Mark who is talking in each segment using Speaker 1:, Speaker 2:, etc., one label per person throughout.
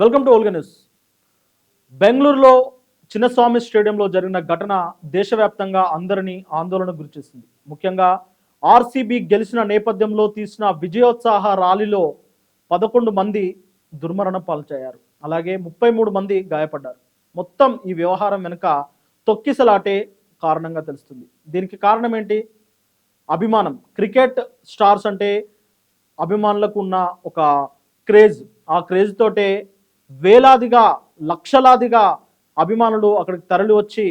Speaker 1: Welcome to Olga news. బెంగళూరులో చిన్నస్వామి స్టేడియంలో జరిగిన ఘటన దేశవ్యాప్తంగా అందరినీ ఆందోళనకు గురిచేసింది ముఖ్యంగా ఆర్సీబీ గెలిచిన నేపథ్యంలో తీసిన విజయోత్సాహ ర్యాలీలో పదకొండు మంది దుర్మరణం పాల్చయ్యారు. అలాగే ముప్పై మూడు మంది గాయపడ్డారు. మొత్తం ఈ వ్యవహారం వెనుక తొక్కిసలాటే కారణంగా తెలుస్తుంది. దీనికి కారణం ఏంటి అభిమానం. క్రికెట్ స్టార్స్ అంటే అభిమానులకు ఉన్న ఒక క్రేజ్. ఆ క్రేజ్ తోటే వేలాదిగా లక్షలాదిగా అభిమానులు అక్కడికి తరలి వచ్చి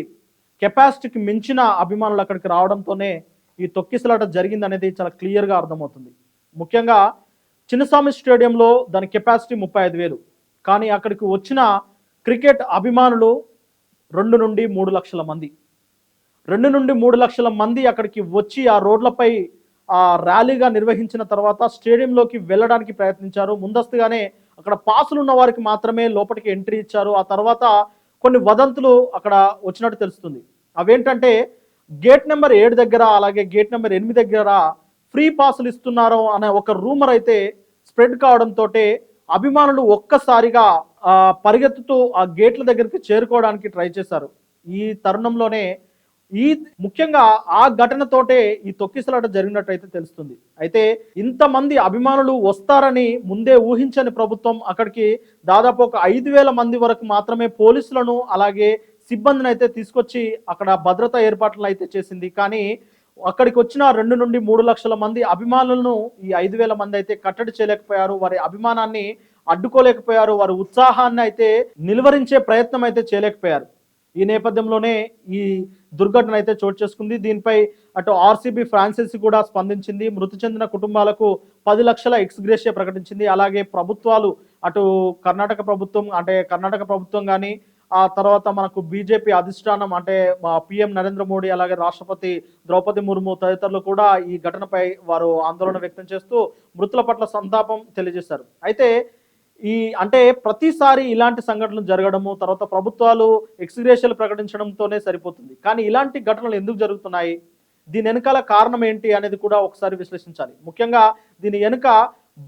Speaker 1: కెపాసిటీకి మించిన అభిమానులు అక్కడికి రావడంతోనే ఈ తొక్కిసలాట జరిగిందనేది చాలా క్లియర్గా అర్థమవుతుంది. ముఖ్యంగా చిన్నస్వామి స్టేడియంలో దాని కెపాసిటీ ముప్పై ఐదు వేలు. కానీ అక్కడికి వచ్చిన క్రికెట్ అభిమానులు రెండు నుండి మూడు లక్షల మంది. రెండు నుండి మూడు లక్షల మంది అక్కడికి వచ్చి ఆ రోడ్లపై ఆ ర్యాలీగా నిర్వహించిన తర్వాత స్టేడియంలోకి వెళ్ళడానికి ప్రయత్నించారు. ముందస్తుగానే అక్కడ పాసులు ఉన్న వారికి మాత్రమే లోపలికి ఎంట్రీ ఇచ్చారు. ఆ తర్వాత కొన్ని వదంతులు అక్కడ వచ్చినట్టు తెలుస్తుంది. అవేంటంటే గేట్ నెంబర్ ఏడు దగ్గర అలాగే గేట్ నెంబర్ ఎనిమిది దగ్గర ఫ్రీ పాసులు ఇస్తున్నారు అనే ఒక రూమర్ అయితే స్ప్రెడ్ కావడంతో అభిమానులు ఒక్కసారిగా పరిగెత్తుతూ ఆ గేట్ల దగ్గరికి చేరుకోవడానికి ట్రై చేశారు. ఈ తరుణంలోనే ఈ ముఖ్యంగా ఆ ఘటనతోటే ఈ తొక్కిసలాట జరిగినట్టయితే తెలుస్తుంది. అయితే ఇంతమంది అభిమానులు వస్తారని ముందే ఊహించని ప్రభుత్వం అక్కడికి దాదాపు ఒక ఐదు వేల మంది వరకు మాత్రమే పోలీసులను అలాగే సిబ్బందిని అయితే తీసుకొచ్చి అక్కడ భద్రతా ఏర్పాట్లను అయితే చేసింది. కానీ అక్కడికి వచ్చిన రెండు నుండి మూడు లక్షల మంది అభిమానులను ఈ ఐదు వేల మంది అయితే కట్టడి చేయలేకపోయారు. వారి అభిమానాన్ని అడ్డుకోలేకపోయారు. వారి ఉత్సాహాన్ని అయితే నిలువరించే ప్రయత్నం అయితే చేయలేకపోయారు. ఈ నేపథ్యంలోనే ఈ దుర్ఘటన అయితే చోటు చేసుకుంది. దీనిపై అటు ఆర్సీబీ ఫ్రాన్సైసీ కూడా స్పందించింది. మృతి చెందిన కుటుంబాలకు పది లక్షల ఎక్స్గ్రేషియా ప్రకటించింది. అలాగే ప్రభుత్వాలు అటు కర్ణాటక ప్రభుత్వం అంటే కర్ణాటక ప్రభుత్వం కానీ ఆ తర్వాత మనకు బీజేపీ అధిష్టానం అంటే పిఎం నరేంద్ర మోడీ అలాగే రాష్ట్రపతి ద్రౌపది ముర్ము తదితరులు కూడా ఈ ఘటనపై వారు ఆందోళన వ్యక్తం చేస్తూ మృతుల పట్ల సంతాపం తెలియజేశారు. అయితే ఈ అంటే ప్రతిసారి ఇలాంటి సంఘటనలు జరగడము తర్వాత ప్రభుత్వాలు ఎక్స్గ్రేషన్లు ప్రకటించడంతోనే సరిపోతుంది. కానీ ఇలాంటి ఘటనలు ఎందుకు జరుగుతున్నాయి? దీని వెనకాల కారణం ఏంటి అనేది కూడా ఒకసారి విశ్లేషించాలి. ముఖ్యంగా దీని వెనుక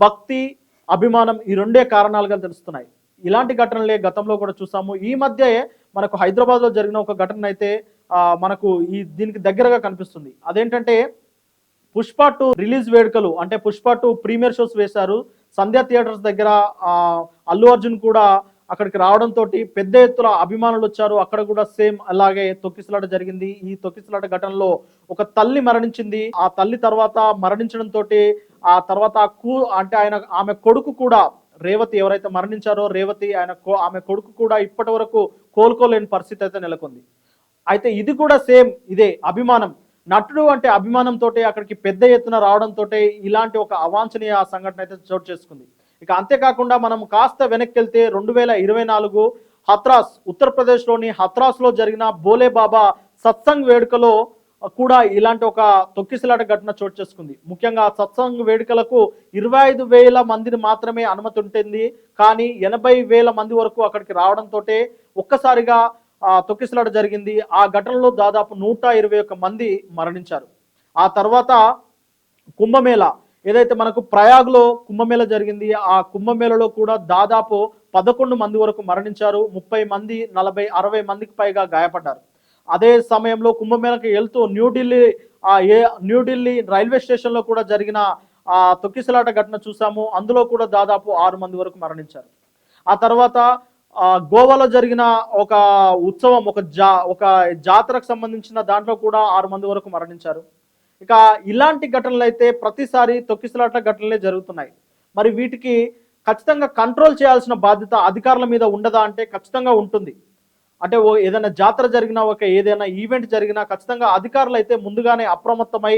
Speaker 1: భక్తి అభిమానం ఈ రెండే కారణాలుగా తెలుస్తున్నాయి. ఇలాంటి ఘటనలే గతంలో కూడా చూసాము. ఈ మధ్య మనకు హైదరాబాద్లో జరిగిన ఒక ఘటన అయితే మనకు ఈ దీనికి దగ్గరగా కనిపిస్తుంది. అదేంటంటే పుష్ప టూ రిలీజ్ వేడుకలు అంటే పుష్ప టూ ప్రీమియర్ షోస్ వేశారు. సంధ్యా థియేటర్స్ దగ్గర అల్లు అర్జున్ కూడా అక్కడికి రావడంతో పెద్ద ఎత్తున అభిమానులు వచ్చారు. అక్కడ కూడా సేమ్ అలాగే తొక్కిసలాట జరిగింది. ఈ తొక్కిసలాట ఘటనలో ఒక తల్లి మరణించింది. ఆ తల్లి తర్వాత మరణించడంతో ఆ తర్వాత కూ అంటే ఆయన ఆమె కొడుకు కూడా రేవతి ఎవరైతే మరణించారో రేవతి ఆయన ఆమె కొడుకు కూడా ఇప్పటి వరకు కోలుకోలేని పరిస్థితి అయితే నెలకొంది. అయితే ఇది కూడా సేమ్ ఇదే అభిమానం. నటుడు అంటే అభిమానంతో అక్కడికి పెద్ద ఎత్తున రావడంతో ఇలాంటి ఒక అవాంఛనీయ సంఘటన అయితే చోటు చేసుకుంది. ఇక అంతేకాకుండా మనం కాస్త వెనక్కి వెళ్తే రెండు వేల ఇరవై నాలుగు హత్రాస్ ఉత్తరప్రదేశ్లోని హత్రాస్లో జరిగిన బోలే బాబా సత్సంగ్ వేడుకలో కూడా ఇలాంటి ఒక తొక్కిసలాట ఘటన చోటు చేసుకుంది. ముఖ్యంగా సత్సంగ్ వేడుకలకు ఇరవై ఐదు వేల మందిని మాత్రమే అనుమతి ఉంటుంది. కానీ ఎనభై వేల మంది వరకు అక్కడికి రావడంతో ఒక్కసారిగా తొక్కిసలాట జరిగింది. ఆ ఘటనలో దాదాపు నూట ఇరవై ఒక్క మంది మరణించారు. ఆ తర్వాత కుంభమేళ ఏదైతే మనకు ప్రయాగ్లో కుంభమేళ జరిగింది ఆ కుంభమేళలో కూడా దాదాపు పదకొండు మంది వరకు మరణించారు. ముప్పై మంది నలభై అరవై మందికి పైగా గాయపడ్డారు. అదే సమయంలో కుంభమేళకి వెళ్తూ న్యూఢిల్లీ ఆ ఏ న్యూఢిల్లీ రైల్వే స్టేషన్లో కూడా జరిగిన ఆ తొక్కిసలాట ఘటన చూసాము. అందులో కూడా దాదాపు ఆరు మంది వరకు మరణించారు. ఆ తర్వాత గోవాలో జరిగిన ఒక ఉత్సవం ఒక జా ఒక జాతరకు సంబంధించిన దాంట్లో కూడా ఆరు మంది వరకు మరణించారు. ఇక ఇలాంటి ఘటనలు అయితే ప్రతిసారి తొక్కిసలాట ఘటనలే జరుగుతున్నాయి. మరి వీటికి ఖచ్చితంగా కంట్రోల్ చేయాల్సిన బాధ్యత అధికారుల మీద ఉండదా అంటే ఖచ్చితంగా ఉంటుంది. అంటే ఓ ఏదైనా జాతర జరిగినా ఒక ఏదైనా ఈవెంట్ జరిగినా ఖచ్చితంగా అధికారులు అయితే ముందుగానే అప్రమత్తమై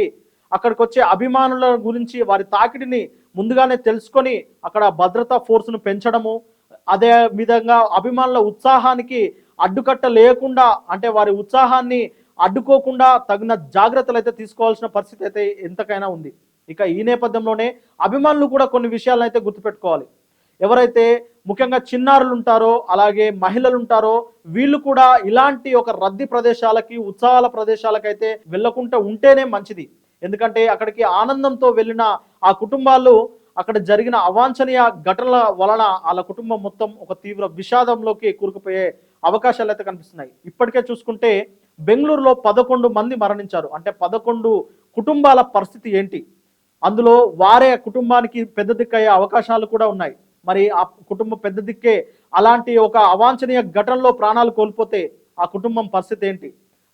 Speaker 1: అక్కడికి వచ్చే అభిమానుల గురించి వారి తాకిడిని ముందుగానే తెలుసుకొని అక్కడ భద్రతా ఫోర్స్ను పెంచడము అదే విధంగా అభిమానుల ఉత్సాహానికి అడ్డుకట్ట లేకుండా అంటే వారి ఉత్సాహాన్ని అడ్డుకోకుండా తగిన జాగ్రత్తలు అయితే తీసుకోవాల్సిన పరిస్థితి అయితే ఎంతకైనా ఉంది. ఇక ఈ నేపథ్యంలోనే అభిమానులు కూడా కొన్ని విషయాలను అయితే గుర్తుపెట్టుకోవాలి. ఎవరైతే ముఖ్యంగా చిన్నారులు ఉంటారో అలాగే మహిళలు ఉంటారో వీళ్ళు కూడా ఇలాంటి ఒక రద్దీ ప్రదేశాలకి ఉత్సవాల ప్రదేశాలకైతే వెళ్ళకుండా ఉంటేనే మంచిది. ఎందుకంటే అక్కడికి ఆనందంతో వెళ్ళిన ఆ కుటుంబాలు అక్కడ జరిగిన అవాంఛనీయ ఘటనల వలన వాళ్ళ కుటుంబం మొత్తం ఒక తీవ్ర విషాదంలోకి కూరుకుపోయే అవకాశాలు అయితే కనిపిస్తున్నాయి. ఇప్పటికే చూసుకుంటే బెంగళూరులో పదకొండు మంది మరణించారు. అంటే పదకొండు కుటుంబాల పరిస్థితి ఏంటి? అందులో వారే కుటుంబానికి పెద్ద దిక్కయ్యే అవకాశాలు కూడా ఉన్నాయి. మరి ఆ కుటుంబం పెద్ద దిక్కే అలాంటి ఒక అవాంఛనీయ ఘటనలో ప్రాణాలు కోల్పోతే ఆ కుటుంబం పరిస్థితి ఏంటి?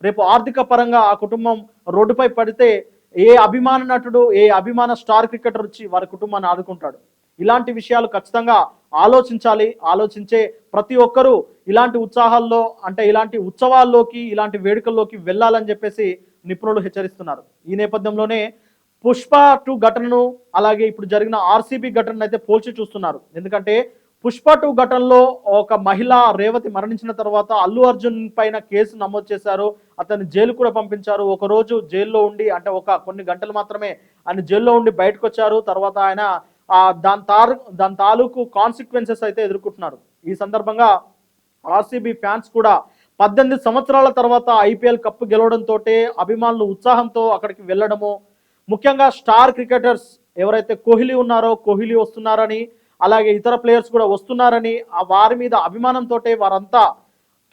Speaker 1: రేపు ఆర్థిక పరంగా ఆ కుటుంబం రోడ్డుపై పడితే ఏ అభిమాన నటుడు ఏ అభిమాన స్టార్ క్రికెటర్ వచ్చి వారి కుటుంబాన్ని ఆదుకుంటాడు? ఇలాంటి విషయాలు ఖచ్చితంగా ఆలోచించాలి. ఆలోచించే ప్రతి ఒక్కరూ ఇలాంటి ఉత్సాహాల్లో అంటే ఇలాంటి ఉత్సవాల్లోకి ఇలాంటి వేడుకల్లోకి వెళ్ళాలని చెప్పేసి నిపుణులు హెచ్చరిస్తున్నారు. ఈ నేపథ్యంలోనే పుష్ప టూ ఘటనను అలాగే ఇప్పుడు జరిగిన ఆర్సీబీ ఘటనను అయితే పోల్చి చూస్తున్నారు. ఎందుకంటే పుష్ప టూ ఘటనలో ఒక మహిళ రేవతి మరణించిన తర్వాత అల్లు అర్జున్ పైన కేసు నమోదు చేశారు. అతన్ని జైలు కూడా పంపించారు. ఒకరోజు జైల్లో ఉండి అంటే ఒక కొన్ని గంటలు మాత్రమే ఆయన జైల్లో ఉండి బయటకు వచ్చారు. తర్వాత ఆయన దాని తారు దాని తాలూకు కాన్సిక్వెన్సెస్ అయితే ఎదుర్కొంటున్నారు. ఈ సందర్భంగా ఆర్సీబీ ఫ్యాన్స్ కూడా పద్దెనిమిది సంవత్సరాల తర్వాత ఐపీఎల్ కప్పు గెలవడంతో అభిమానులు ఉత్సాహంతో అక్కడికి వెళ్ళడము. ముఖ్యంగా స్టార్ క్రికెటర్స్ ఎవరైతే కోహ్లీ ఉన్నారో కోహ్లీ వస్తున్నారని అలాగే ఇతర ప్లేయర్స్ కూడా వస్తున్నారని ఆ వారి మీద అభిమానంతో వారంతా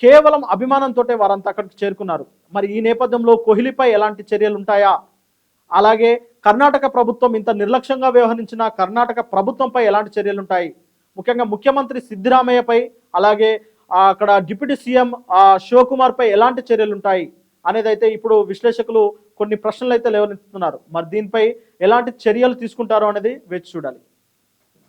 Speaker 1: కేవలం అభిమానంతో వారంతా అక్కడికి చేరుకున్నారు. మరి ఈ నేపథ్యంలో కోహ్లీపై ఎలాంటి చర్యలు ఉంటాయా? అలాగే కర్ణాటక ప్రభుత్వం ఇంత నిర్లక్ష్యంగా వ్యవహరించిన కర్ణాటక ప్రభుత్వంపై ఎలాంటి చర్యలు ఉంటాయి? ముఖ్యంగా ముఖ్యమంత్రి సిద్ధిరామయ్యపై అలాగే అక్కడ డిప్యూటీ సీఎం శివకుమార్పై ఎలాంటి చర్యలు ఉంటాయి? అనేది అయితే ఇప్పుడు విశ్లేషకులు కొన్ని ప్రశ్నలు అయితే లేవనెత్తుతున్నారు. మరి దీనిపై ఎలాంటి చర్యలు తీసుకుంటారో అనేది వేచి చూడాలి.